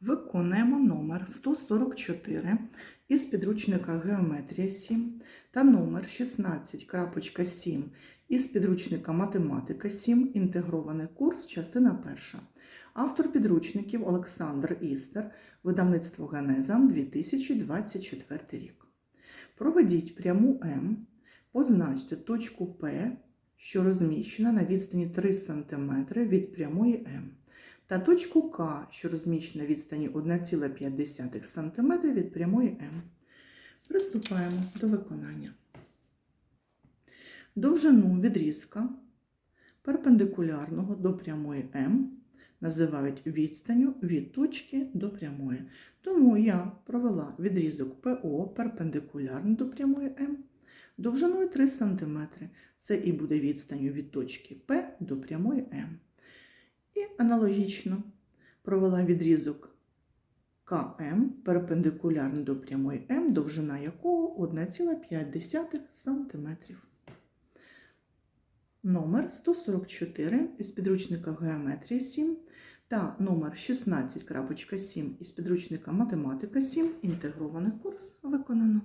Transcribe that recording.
Виконуємо номер 144 із підручника Геометрія 7 та номер 16.7 із підручника Математика 7. Інтегрований курс, частина 1. Автор підручників Олександр Істер, видавництво Генеза 2024 рік. Проведіть пряму М, позначте точку П, що розміщена на відстані 3 см від прямої М та точку К, що розміщена на відстані 1,5 см від прямої М. Приступаємо до виконання. Довжину відрізка перпендикулярного до прямої М називають відстанню від точки до прямої. Тому я провела відрізок ПО перпендикулярно до прямої М довжиною 3 см. Це і буде відстанню від точки П до прямої М. І аналогічно провела відрізок КМ перпендикулярно до прямої М, довжина якого 1,5 см. Номер 144 із підручника Геометрія 7 та номер 16.7 із підручника Математика 7. Інтегрований курс виконано.